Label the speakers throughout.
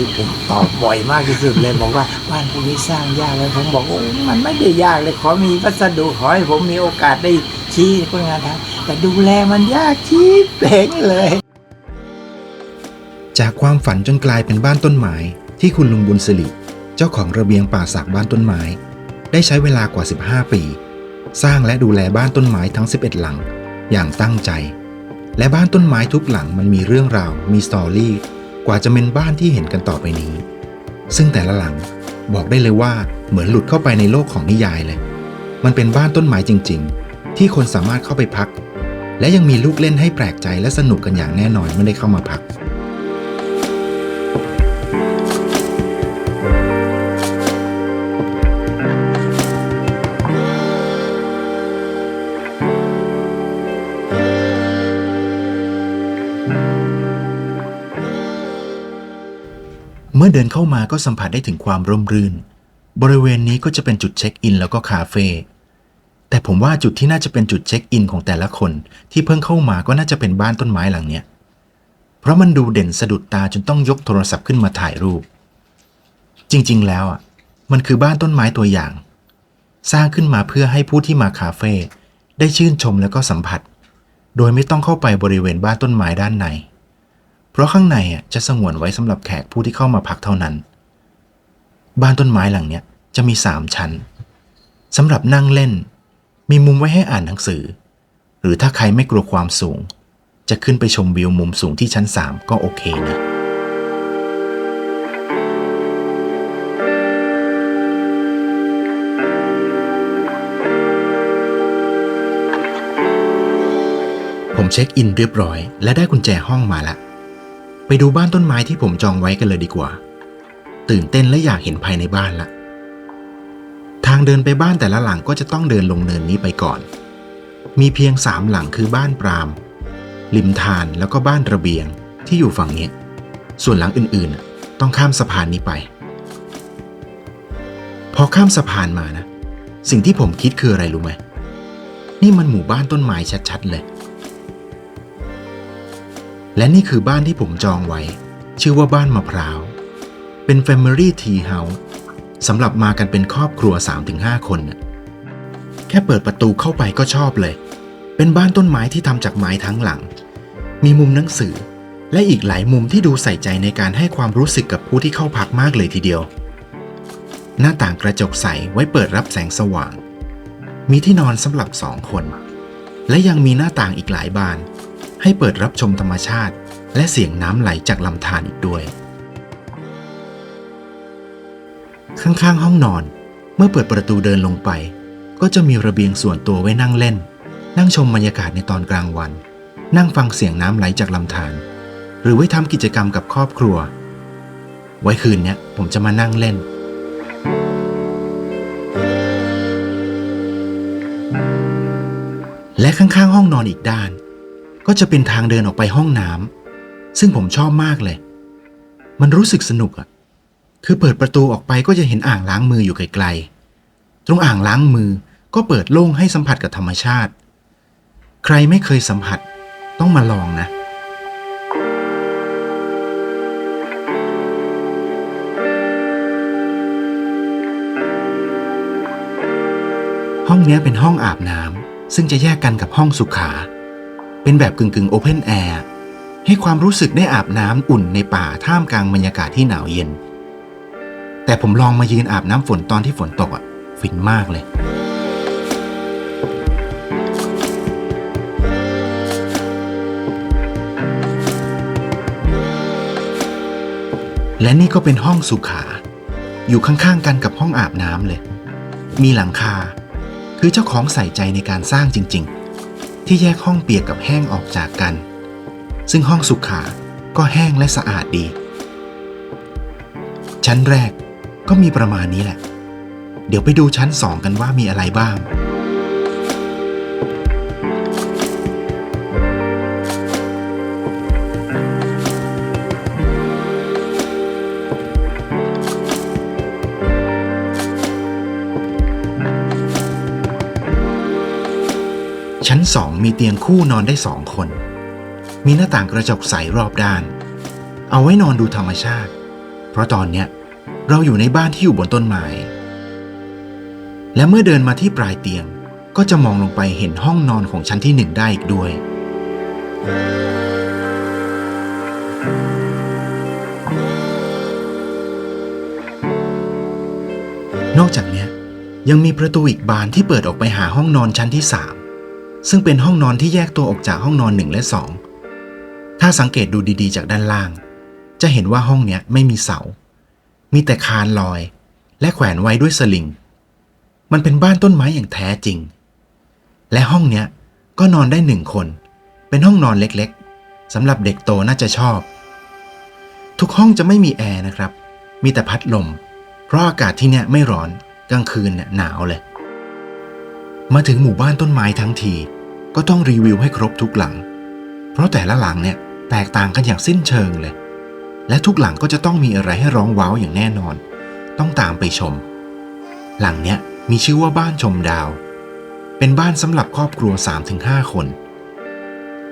Speaker 1: ามที่ผมตอบบ่อยมากที่สุดเลยบอกว่าบ้านพวกนี้สร้างยากเลยผมบอกโอ้มันไม่ได้ยากเลยขอมีวัสดุขอให้ผมมีโอกาสได้ชี้คนงานทำแต่ดูแลมันยากชี้เป่งเลย
Speaker 2: จากความฝันจนกลายเป็นบ้านต้นไม้ที่คุณลุงบุญสิริเจ้าของระเบียงป่าสักบ้านต้นไม้ ได้ใช้เวลากว่า 15 ปี สร้างและดูแลบ้านต้นไม้ทั้ง 11 หลัง อย่างตั้งใจ และบ้านต้นไม้ทุกหลังมันมีเรื่องราวมีสตอรี่ ว่าจะเป็นบ้านที่เห็นกันต่อไปนี้ ซึ่งแต่ละหลังบอกได้เลยว่าเหมือนหลุดเข้าไปในโลกของนิยายเลย มันเป็นบ้านต้นไม้จริง ๆ ที่คนสามารถเข้าไปพัก และยังมีลูกเล่นให้แปลกใจและสนุกกันอย่างแน่นอนเมื่อได้เข้ามาพัก มื่อเดินเข้ามาก็สัมผัสได้ถึงความร่มรื่น บริเวณนี้ก็จะเป็นจุดเช็คอินแล้วก็คาเฟ่แต่ผมว่าจุดที่น่าจะเป็นจุดเช็คอินของแต่ละคน ที่เพิ่งเข้ามาก็น่าจะเป็นบ้านต้นไม้หลังเนี้ยเพราะมันดูเด่นสะดุดตาจนต้องยกโทรศัพท์ขึ้นมาถ่ายรูป จริง ๆ แล้วอะมันคือบ้านต้นไม้ตัวอย่าง สร้างขึ้นมาเพื่อให้ผู้ที่มาคาเฟ่ได้ชื่นชมแล้วก็สัมผัส โดยไม่ต้องเข้าไปบริเวณบ้านต้นไม้ด้านใน ราะข้างในอะจะสงวนไว้สำหรับแขกผู้ที่เข้ามาพักเท่านั้น บ้านต้นไม้หลังเนี้ยจะมีสามชั้นสำหรับนั่งเล่น มีมุมไว้ให้อ่านหนังสือ หรือถ้าใครไม่กลัวความสูง จะขึ้นไปชมวิวมุมสูงที่ชั้น3ก็โอเคนะ ผมเช็คอินเรียบร้อย และได้กุญแจห้องมาละ ไปดูบ้านต้นไม้ที่ผมจองไว้กันเลยดีกว่า ตื่นเต้นและอยากเห็นภายในบ้านละ ทางเดินไปบ้านแต่ละหลังก็จะต้องเดินลงเนินนี้ไปก่อน มีเพียงสามหลังคือบ้านปรามริมทานแล้วก็บ้านระเบียงที่อยู่ฝั่งนี้ ส่วนหลังอื่นๆ ต้องข้ามสะพานนี้ไป พอข้ามสะพานมานะ สิ่งที่ผมคิดคืออะไรรู้ไหม นี่มันหมู่บ้านต้นไม้ชัดๆเลย และนี่คือบ้านที่ผมจองไว้ ชื่อว่าบ้านมะพร้าว เป็น Family Tea House สำหรับมากันเป็นครอบครัว 3-5 คน แค่เปิดประตูเข้าไปก็ชอบเลย เป็นบ้านต้นไม้ที่ทำจากไม้ทั้งหลัง มีมุมหนังสือ และอีกหลายมุมที่ดูใส่ใจในการให้ความรู้สึกกับผู้ที่เข้าพักมากเลยทีเดียว หน้าต่างกระจกใสไว้เปิดรับแสงสว่าง มีที่นอนสำหรับสองคน และยังมีหน้าต่างอีกหลายบาน ให้เปิดรับชมธรรมชาติ และเสียงน้ำไหลจากลำธารอีกด้วย ข้างๆ ห้องนอน เมื่อเปิดประตูเดินลงไป ก็จะมีระเบียงส่วนตัวไว้นั่งเล่น นั่งชมบรรยากาศในตอนกลางวัน นั่งฟังเสียงน้ำไหลจากลำธารหรือไว้ทำกิจกรรมกับครอบครัว ไว้คืนเนี้ยผมจะมานั่งเล่นและข้างๆ ห้องนอนอีกด้าน ก็จะเป็นทางเดินออกไปห้องน้ำซึ่งผมชอบมากเลย มันรู้สึกสนุกอะคือเปิดประตูออกไปก็จะเห็นอ่างล้างมืออยู่ไกลๆ ตรงอ่างล้างมือก็เปิดโล่งให้สัมผัสกับธรรมชาติ ใครไม่เคยสัมผัสต้องมาลองนะห้องนี้เป็นห้องอาบน้ำซึ่งจะแยกกันกับห้องสุขา เป็นแบบกึ่งกึ่งโอเพนแอร์ให้ความรู้สึกได้อาบน้ำอุ่นในป่าท่ามกลางบรรยากาศที่หนาวเย็น แต่ผมลองมายืนอาบน้ำฝนตอนที่ฝนตกอะ ฟินมากเลยและนี่ก็เป็นห้องสุขา อยู่ข้างๆกันกับห้องอาบน้ำเลย มีหลังคา คือเจ้าของใส่ใจในการสร้างจริง ๆ ที่แยกห้องเปียกกับแห้งออกจากกัน ซึ่งห้องสุขาก็แห้งและสะอาดดี ชั้นแรกก็มีประมาณนี้แหละ เดี๋ยวไปดูชั้นสองกันว่ามีอะไรบ้าง มีเตียงคู่นอนได้สองคน มีหน้าต่างกระจกใสรอบด้าน เอาไว้นอนดูธรรมชาติ เพราะตอนเนี้ยเราอยู่ในบ้านที่อยู่บนต้นไม้ และเมื่อเดินมาที่ปลายเตียงก็จะมองลงไปเห็นห้องนอนของชั้นที่หนึ่งได้อีกด้วย นอกจากนี้ยังมีประตูอีกบานที่เปิดออกไปหาห้องนอนชั้นที่3 ซึ่งเป็นห้องนอนที่แยกตัวออกจากห้องนอน1และ2ถ้าสังเกตดูดีๆ จากด้านล่าง จะเห็นว่าห้องเนี้ยไม่มีเสา มีแต่คานลอย และแขวนไว้ด้วยสลิง มันเป็นบ้านต้นไม้อย่างแท้จริง และห้องเนี้ยก็นอนได้หนึ่งคน เป็นห้องนอนเล็กๆสำหรับเด็กโตน่าจะชอบ ทุกห้องจะไม่มีแอร์นะครับ มีแต่พัดลม เพราะอากาศที่เนี่ยไม่ร้อนกลางคืนเนี่ยหนาวเลย มาถึงหมู่บ้านต้นไม้ทั้งที ก็ต้องรีวิวให้ครบทุกหลัง เพราะแต่ละหลังเนี่ยแตกต่างกันอย่างสิ้นเชิงเลย และทุกหลังก็จะต้องมีอะไรให้ร้องว้าวอย่างแน่นอน ต้องตามไปชม หลังเนี้ยมีชื่อว่าบ้านชมดาว เป็นบ้านสำหรับครอบครัว 3-5 คน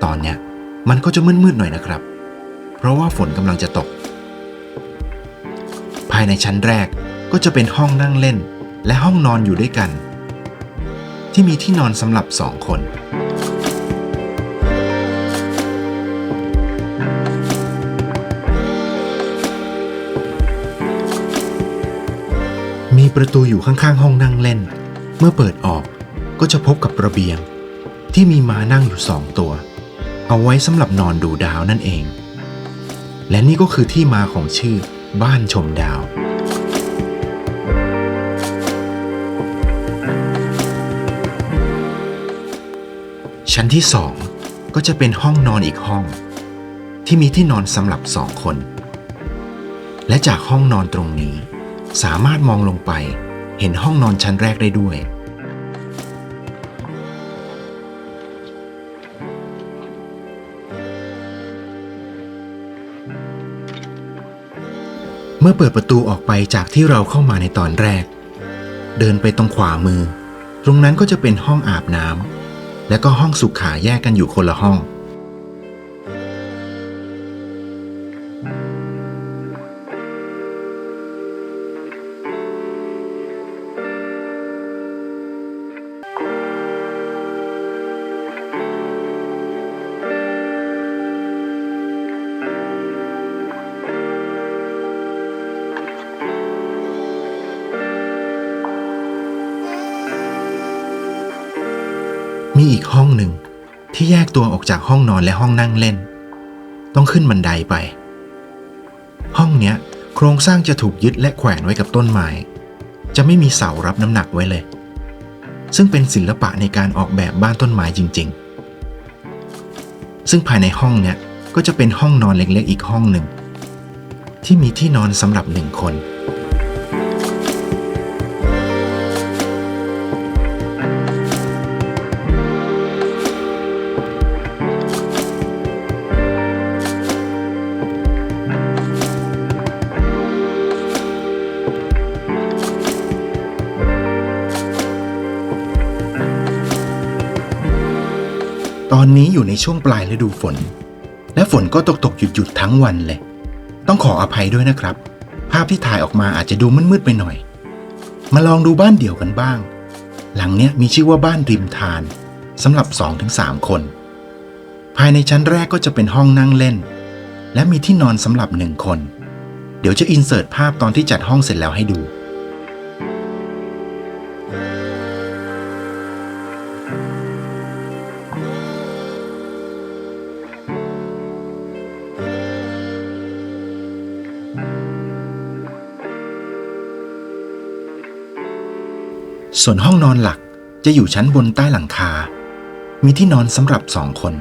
Speaker 2: ตอนเนี้ยมันก็จะมืดๆหน่อยนะครับ เพราะว่าฝนกำลังจะตก ภายในชั้นแรกก็จะเป็นห้องนั่งเล่น และห้องนอนอยู่ด้วยกัน ที่มีที่นอนสำหรับสองคน มีประตูอยู่ข้างๆ ห้องนั่งเล่น เมื่อเปิดออกก็จะพบกับระเบียง ที่มีม้านั่งอยู่สองตัว เอาไว้สำหรับนอนดูดาวนั่นเอง และนี่ก็คือที่มาของชื่อบ้านชมดาว ชั้นที่สองก็จะเป็นห้องนอนอีกห้อง ที่มีที่นอนสำหรับสองคน และจากห้องนอนตรงนี้ สามารถมองลงไปเห็นห้องนอนชั้นแรกได้ด้วย เมื่อเปิดประตูออกไปจากที่เราเข้ามาในตอนแรก เดินไปตรงขวามือ ตรงนั้นก็จะเป็นห้องอาบน้ำ และก็ห้องสุขาแยกกันอยู่คนละห้อง องหนึ่งที่แยกตัวออกจากห้องนอนและห้องนั่งเล่น ต้องขึ้นบันไดไป ห้องเนี้ย โครงสร้างจะถูกยึดและแขวนไว้กับต้นไม้ จะไม่มีเสารับน้ำหนักไว้เลย ซึ่งเป็นศิลปะในการออกแบบบ้านต้นไม้จริง ๆ ซึ่งภายในห้องเนี้ยก็จะเป็นห้องนอนเล็กๆอีกห้องหนึ่ง ที่มีที่นอนสำหรับหนึ่งคน อนนี้อยู่ในช่วงปลายฤดูฝน และฝนก็ตกตกหยุดหยุดทั้งวันเลย ต้องขออภัยด้วยนะครับ ภาพที่ถ่ายออกมาอาจจะดูมืดๆไปหน่อย มาลองดูบ้านเดี่ยวกันบ้าง หลังเนี้ยมีชื่อว่าบ้านริมทานสำหรับ 2-3 คน ภายในชั้นแรกก็จะเป็นห้องนั่งเล่น และมีที่นอนสำหรับหนึ่งคน เดี๋ยวจะอินเสิร์ตภาพตอนที่จัดห้องเสร็จแล้วให้ดู ส่วนห้องนอนหลักจะอยู่ชั้นบนใต้หลังคา มีที่นอนสำหรับสองคน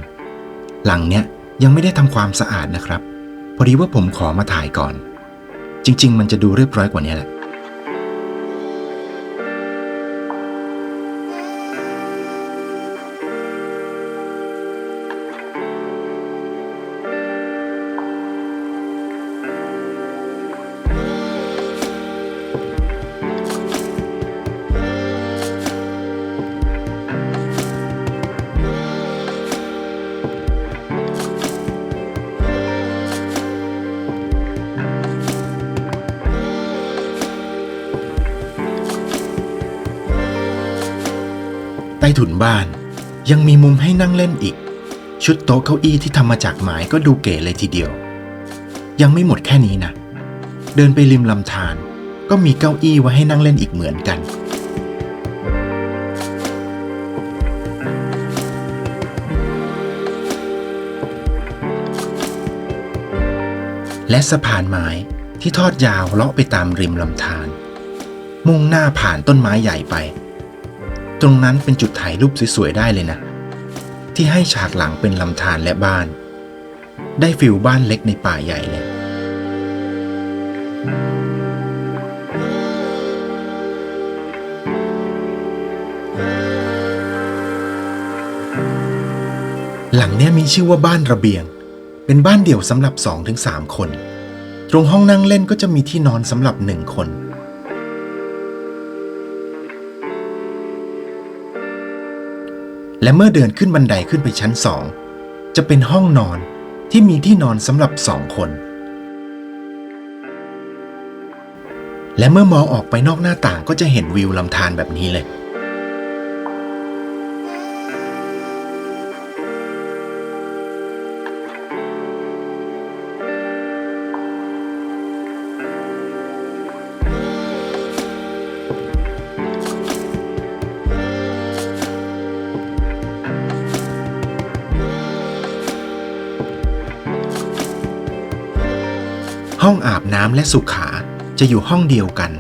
Speaker 2: หลังเนี้ยยังไม่ได้ทำความสะอาดนะครับ พอดีว่าผมขอมาถ่ายก่อน จริง ๆ มันจะดูเรียบร้อยกว่านี้แหละ ถุนบ้าน ยังมีมุมให้นั่งเล่นอีก ชุดโต๊ะเก้าอี้ที่ทำมาจากไม้ก็ดูเก๋เลยทีเดียว ยังไม่หมดแค่นี้นะ เดินไปริมลำธารก็มีเก้าอี้ไว้ให้นั่งเล่นอีกเหมือนกัน และสะพานไม้ที่ทอดยาวเลาะไปตามริมลำธารมุ่งหน้าผ่านต้นไม้ใหญ่ไป ตรงนั้นเป็นจุดถ่ายรูปสวยๆได้เลยนะ ที่ให้ฉากหลังเป็นลำธารและบ้าน ได้ฟิลบ้านเล็กในป่าใหญ่เลย หลังเนี้ยมีชื่อว่าบ้านระเบียง เป็นบ้านเดี่ยวสำหรับ 2-3 คน ตรงห้องนั่งเล่นก็จะมีที่นอนสำหรับหนึ่งคน และเมื่อเดินขึ้นบันไดขึ้นไปชั้นสองจะเป็นห้องนอนที่มีที่นอนสำหรับสองคน และเมื่อมองออกไปนอกหน้าต่างก็จะเห็นวิวลำธารแบบนี้เลย ห้องอาบน้ำและสุขาจะอยู่ห้องเดียวกัน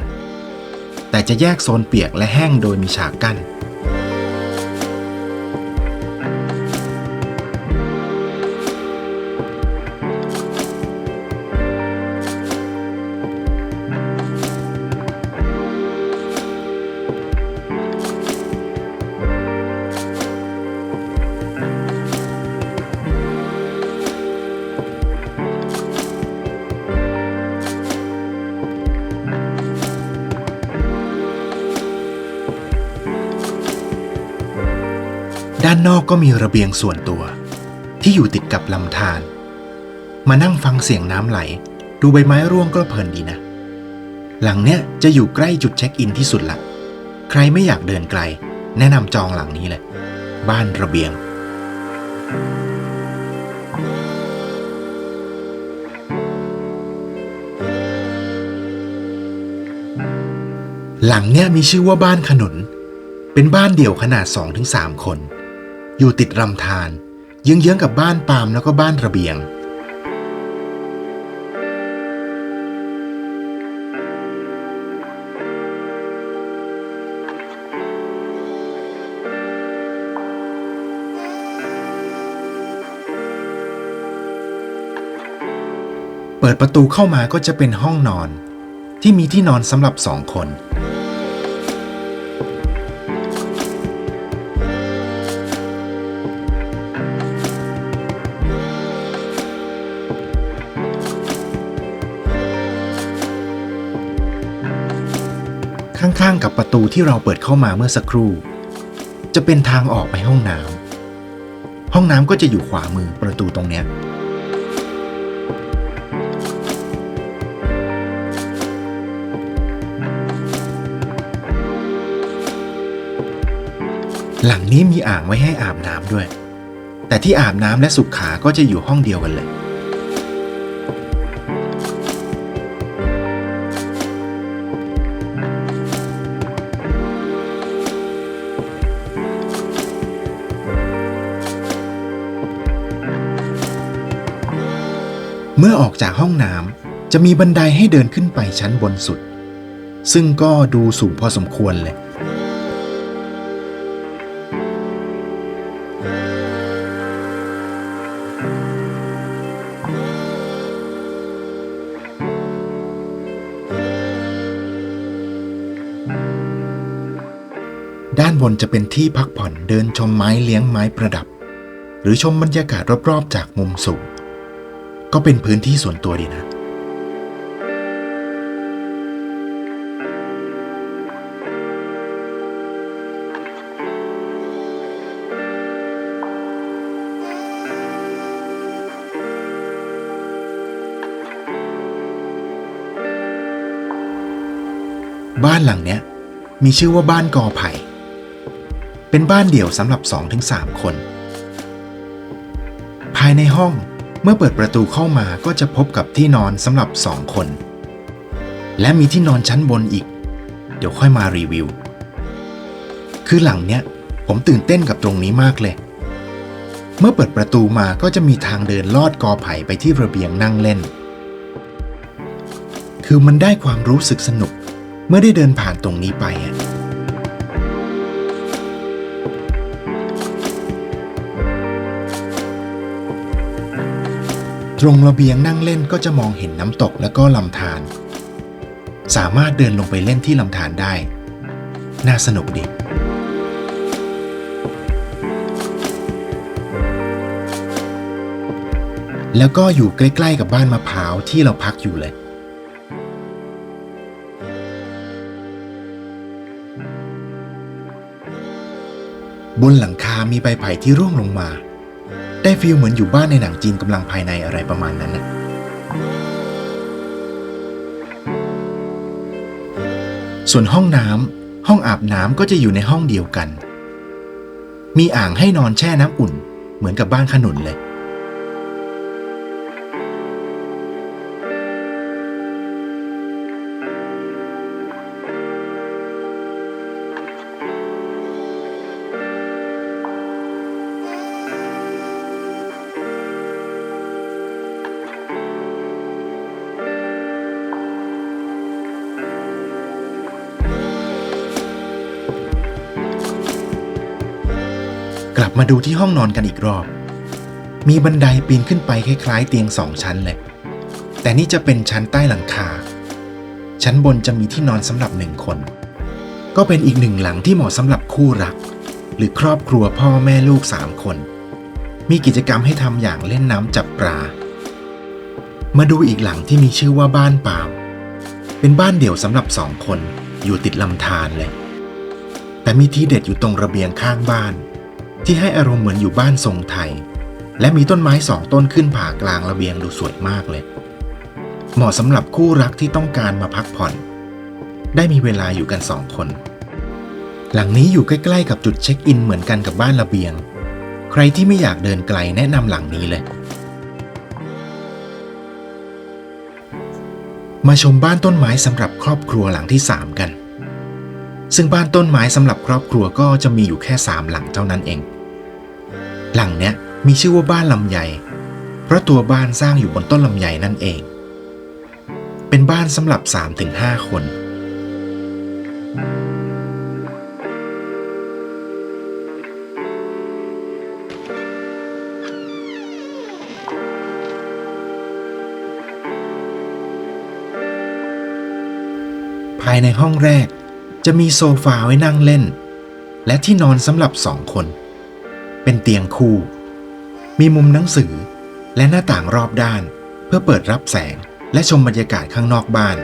Speaker 2: แต่จะแยกโซนเปียกและแห้งโดยมีฉากกั้น ด้านนอกก็มีระเบียงส่วนตัว ที่อยู่ติดกับลำธารมานั่งฟังเสียงน้ำไหล ดูใบไม้ร่วงก็เพลินดีนะ หลังเนี้ยจะอยู่ใกล้จุดเช็คอินที่สุดละใครไม่อยากเดินไกล แนะนำจองหลังนี้เลย บ้านระเบียง หลังเนี้ยมีชื่อว่าบ้านขนุน เป็นบ้านเดี่ยวขนาด 2-3 คน อยู่ติดลำธารเยื้องๆกับบ้านปามแล้วก็บ้านระเบียง เปิดประตูเข้ามาก็จะเป็นห้องนอน ที่มีที่นอนสำหรับสองคน ข้างๆกับประตูที่เราเปิดเข้ามาเมื่อสักครู่ จะเป็นทางออกไปห้องน้ำห้องน้ำก็จะอยู่ขวามือประตูตรงเนี้ยหลังนี้มีอ่างไว้ให้อาบน้ำด้วย แต่ที่อาบน้ำและสุขขาก็จะอยู่ห้องเดียวกันเลย มื่อออกจากห้องน้ำจะมีบันไดให้เดินขึ้นไปชั้นบนสุด ซึ่งก็ดูสูงพอสมควรเลย ด้านบนจะเป็นที่พักผ่อนเดินชมไม้เลี้ยงไม้ประดับ หรือชมบรรยากาศรอบๆจากมุมสูง ก็เป็นพื้นที่ส่วนตัวดีนะ บ้านหลังเนี้ย มีชื่อว่าบ้านกอไผ่ เป็นบ้านเดี่ยวสำหรับ 2-3 คน ภายในห้อง เมื่อเปิดประตูเข้ามาก็จะพบกับที่นอนสำหรับ2คน และมีที่นอนชั้นบนอีก เดี๋ยวค่อยมารีวิว คือหลังเนี้ยผมตื่นเต้นกับตรงนี้มากเลย เมื่อเปิดประตูมาก็จะมีทางเดินลอดกอไผ่ไปที่ระเบียงนั่งเล่น คือมันได้ความรู้สึกสนุก เมื่อได้เดินผ่านตรงนี้ไปอะ ตรงระเบียงนั่งเล่นก็จะมองเห็นน้ำตกและก็ลำธารสามารถเดินลงไปเล่นที่ลำธารได้ น่าสนุกดีแล้วก็อยู่ใกล้ ๆ กับบ้านมะพร้าวที่เราพักอยู่เลย บนหลังคามีใบไผ่ที่ร่วงลงมา ได้ฟีลเหมือนอยู่บ้านในหนังจีนกำลังภายในอะไรประมาณนั้นนะส่วนห้องน้ำห้องอาบน้ำก็จะอยู่ในห้องเดียวกัน มีอ่างให้นอนแช่น้ำอุ่น เหมือนกับบ้านขนุนเลย มาดูที่ห้องนอนกันอีกรอบ มีบันไดปีนขึ้นไปคล้ายๆ เตียงสองชั้นเลย แต่นี่จะเป็นชั้นใต้หลังคา ชั้นบนจะมีที่นอนสำหรับหนึ่งคน ก็เป็นอีกหนึ่งหลังที่เหมาะสำหรับคู่รัก หรือครอบครัวพ่อแม่ลูกสามคน มีกิจกรรมให้ทำอย่างเล่นน้ำจับปลา มาดูอีกหลังที่มีชื่อว่าบ้านปล่าเป็นบ้านเดี่ยวสำหรับสองคนอยู่ติดลำธารเลย แต่มีที่เด็ดอยู่ตรงระเบียงข้างบ้าน ที่ให้อารมณ์เหมือนอยู่บ้านทรงไทย และมีต้นไม้สองต้นขึ้นผ่ากลางระเบียงดูสวยมากเลย เหมาะสำหรับคู่รักที่ต้องการมาพักผ่อน ได้มีเวลาอยู่กันสองคน หลังนี้อยู่ใกล้ๆกับจุดเช็คอินเหมือนกันกับบ้านระเบียง ใครที่ไม่อยากเดินไกลแนะนำหลังนี้เลย มาชมบ้านต้นไม้สำหรับครอบครัวหลังที่3กันซึ่งบ้านต้นไม้สำหรับครอบครัวก็จะมีอยู่แค่ 3 หลังเท่านั้นเอง หลังเนี้ยมีชื่อว่าบ้านลำไย เพราะตัวบ้านสร้างอยู่บนต้นลำไยนั่นเอง เป็นบ้านสำหรับ 3-5 คน ภายในห้องแรกจะมีโซฟาไว้นั่งเล่น และที่นอนสำหรับสองคน เป็นเตียงคู่ มีมุมหนังสือและหน้าต่างรอบด้าน เพื่อเปิดรับแสงและชมบรรยากาศข้างนอกบ้าน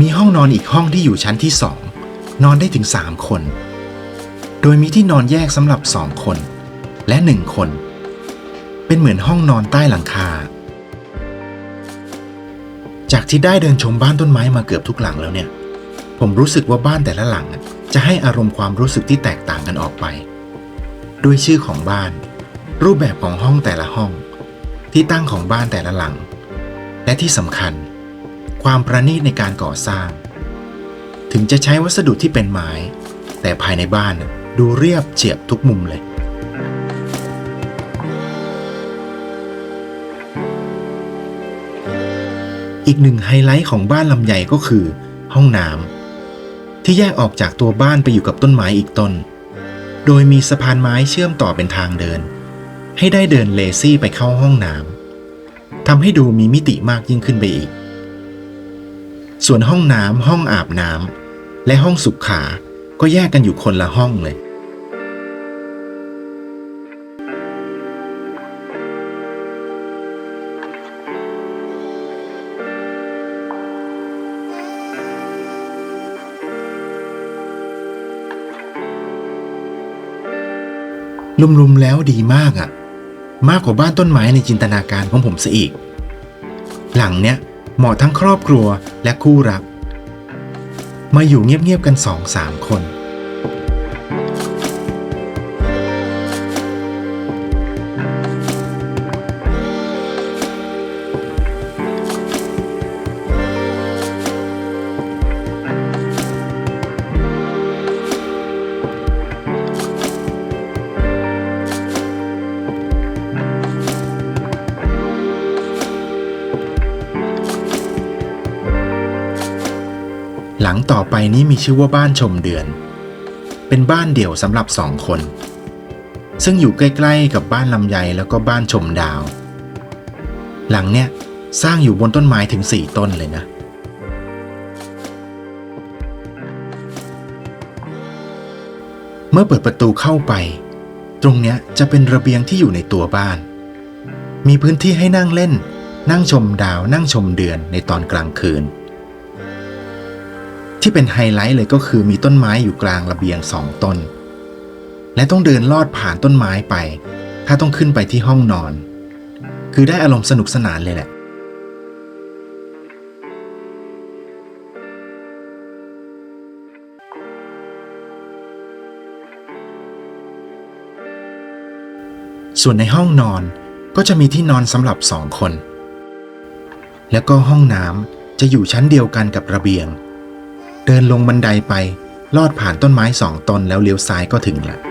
Speaker 2: มีห้องนอนอีกห้องที่อยู่ชั้นที่สอง นอนได้ถึง 3 คน โดยมีที่นอนแยกสำหรับ 2 คน และ 1 คน เป็นเหมือนห้องนอนใต้หลังคา จากที่ได้เดินชมบ้านต้นไม้มาเกือบทุกหลังแล้วเนี่ย ผมรู้สึกว่าบ้านแต่ละหลัง จะให้อารมณ์ความรู้สึกที่แตกต่างกันออกไป ด้วยชื่อของบ้าน รูปแบบของห้องแต่ละห้อง ที่ตั้งของบ้านแต่ละหลัง และที่สำคัญ ความประณีตในการก่อสร้าง ถึงจะใช้วัสดุที่เป็นไม้ แต่ภายในบ้านดูเรียบเฉียบทุกมุมเลย อีกหนึ่งไฮไลท์ของบ้านลำใหญ่ก็คือ ห้องน้ำที่แยกออกจากตัวบ้านไปอยู่กับต้นไม้อีกต้น โดยมีสะพานไม้เชื่อมต่อเป็นทางเดิน ให้ได้เดินเลซี่ไปเข้าห้องน้ำทำให้ดูมีมิติมากยิ่งขึ้นไปอีก ส่วนห้องน้ำห้องอาบน้ำและห้องสุขขา ก็แยกกันอยู่คนละห้องเลย ลุมๆแล้วดีมากอะ่ะ มากกว่าบ้านต้นไม้ในจินตนาการของผมซะอีก หลังเนี้ย เหมาะทั้งครอบครัวและคู่รัก มาอยู่เงียบๆกันสองสามคน ลังต่อไปนี้มีชื่อว่าบ้านชมเดือน เป็นบ้านเดี่ยวสำหรับสองคน ซึ่งอยู่ใกล้ๆกับบ้านลำไยแล้วก็บ้านชมดาว หลังเนี้ยสร้างอยู่บนต้นไม้ถึงสี่ต้นเลยนะ เมื่อเปิดประตูเข้าไป ตรงเนี้ยจะเป็นระเบียงที่อยู่ในตัวบ้าน มีพื้นที่ให้นั่งเล่น นั่งชมดาวนั่งชมเดือนในตอนกลางคืน ที่เป็นไฮไลท์เลยก็คือมีต้นไม้อยู่กลางระเบียงสองต้น และต้องเดินลอดผ่านต้นไม้ไป ถ้าต้องขึ้นไปที่ห้องนอน คือได้อารมณ์สนุกสนานเลยแหละส่วนในห้องนอนก็จะมีที่นอนสำหรับสองคน แล้วก็ห้องน้ำจะอยู่ชั้นเดียวกันกับระเบียง เดินลงบันไดไป ลอดผ่านต้นไม้สองต้นแล้วเลี้ยวซ้ายก็ถึงละ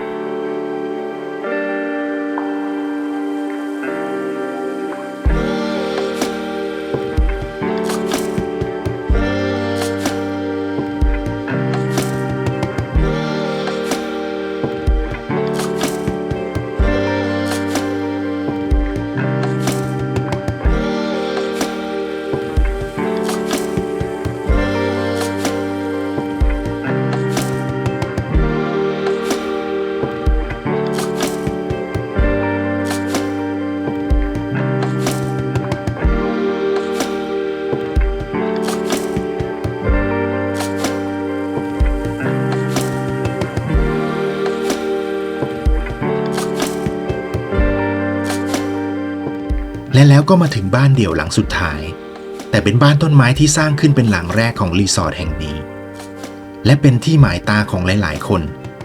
Speaker 2: และแล้วก็มาถึงบ้านเดี่ยวหลังสุดท้าย แต่เป็นบ้านต้นไม้ที่สร้างขึ้นเป็นหลังแรกของรีสอร์ทแห่งนี้ และเป็นที่หมายตาของหลาย ๆ คน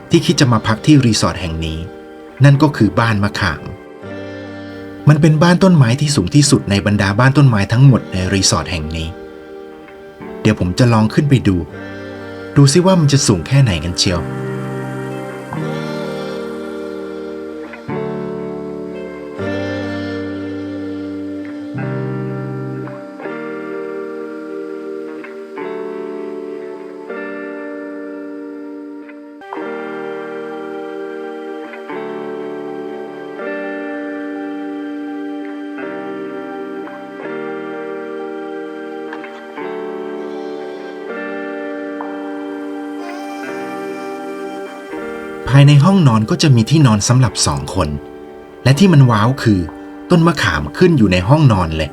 Speaker 2: ที่คิดจะมาพักที่รีสอร์ทแห่งนี้ นั่นก็คือบ้านมะขาม มันเป็นบ้านต้นไม้ที่สูงที่สุดในบรรดาบ้านต้นไม้ทั้งหมดในรีสอร์ทแห่งนี้ เดี๋ยวผมจะลองขึ้นไปดู ดูซิว่ามันจะสูงแค่ไหนกันเชียวายในห้องนอนก็จะมีที่นอนสำหรับสองคน และที่มันว้าวคือ ต้นมะขามขึ้นอยู่ในห้องนอนเลย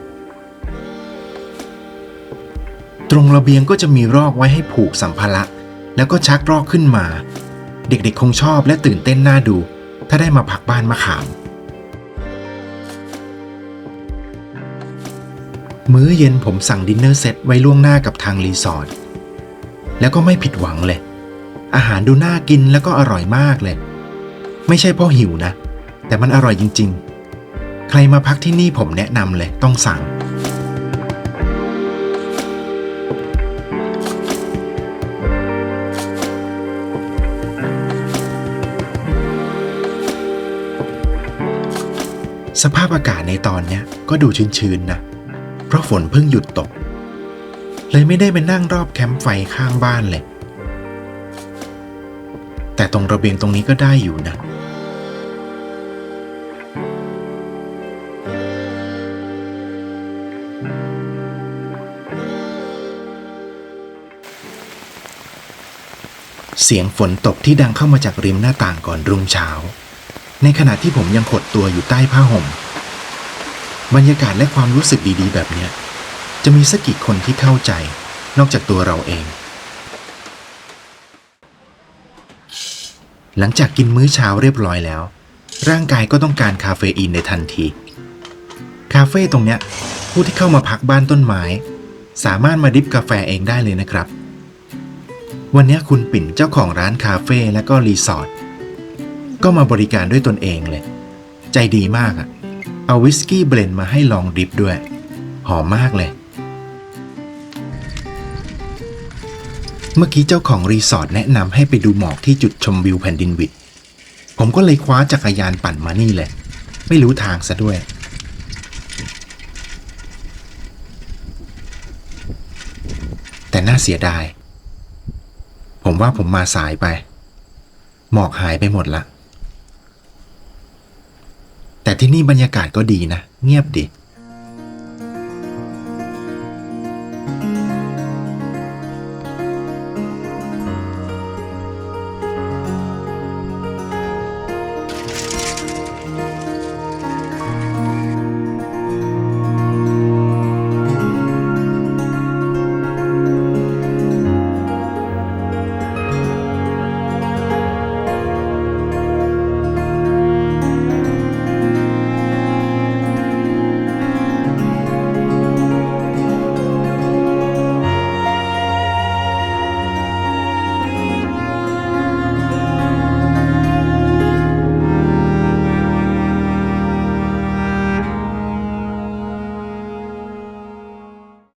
Speaker 2: ตรงระเบียงก็จะมีรอกไว้ให้ผูกสัมภาระแล้วก็ชักรอกขึ้นมา เด็กๆคงชอบและตื่นเต้นน่าดู ถ้าได้มาพักบ้านมะขาม มื้อเย็นผมสั่งดินเนอร์เซตไว้ล่วงหน้ากับทางรีสอร์ทแล้วก็ไม่ผิดหวังเลย อาหารดูน่ากินแล้วก็อร่อยมากเลย ไม่ใช่เพราะหิวนะ แต่มันอร่อยจริง ๆ ใครมาพักที่นี่ผมแนะนำเลยต้องสั่ง สภาพอากาศในตอนเนี้ยก็ดูชื้นๆนะ เพราะฝนเพิ่งหยุดตก เลยไม่ได้ไปนั่งรอบแคมป์ไฟข้างบ้านเลย แต่ตรงระเบียงตรงนี้ก็ได้อยู่นะเสียงฝนตกที่ดังเข้ามาจากริมหน้าต่างก่อนรุ่งเช้า ในขณะที่ผมยังขดตัวอยู่ใต้ผ้าห่ม บรรยากาศและความรู้สึกดีๆ แบบเนี้ย จะมีสักกี่คนที่เข้าใจ นอกจากตัวเราเอง หลังจากกินมื้อเช้าเรียบร้อยแล้ว ร่างกายก็ต้องการคาเฟอีนในทันที คาเฟ่ตรงเนี้ยผู้ที่เข้ามาพักบ้านต้นไม้ สามารถมาดริบกาแฟเองได้เลยนะครับ วันนี้คุณปิ่นเจ้าของร้านคาเฟ่และก็รีสอร์ทก็มาบริการด้วยตนเองเลย ใจดีมากอะเอาวิสกี้เบลนด์มาให้ลองดริบด้วย หอมมากเลย เมื่อกี้เจ้าของรีสอร์ทแนะนำให้ไปดูหมอกที่จุดชมวิวแผ่นดินวิดผมก็เลยคว้าจักรยานปั่นมานี่เลยไม่รู้ทางซะด้วย แต่น่าเสียดาย ผมว่าผมมาสายไป หมอกหายไปหมดละ แต่ที่นี่บรรยากาศก็ดีนะ เงียบดี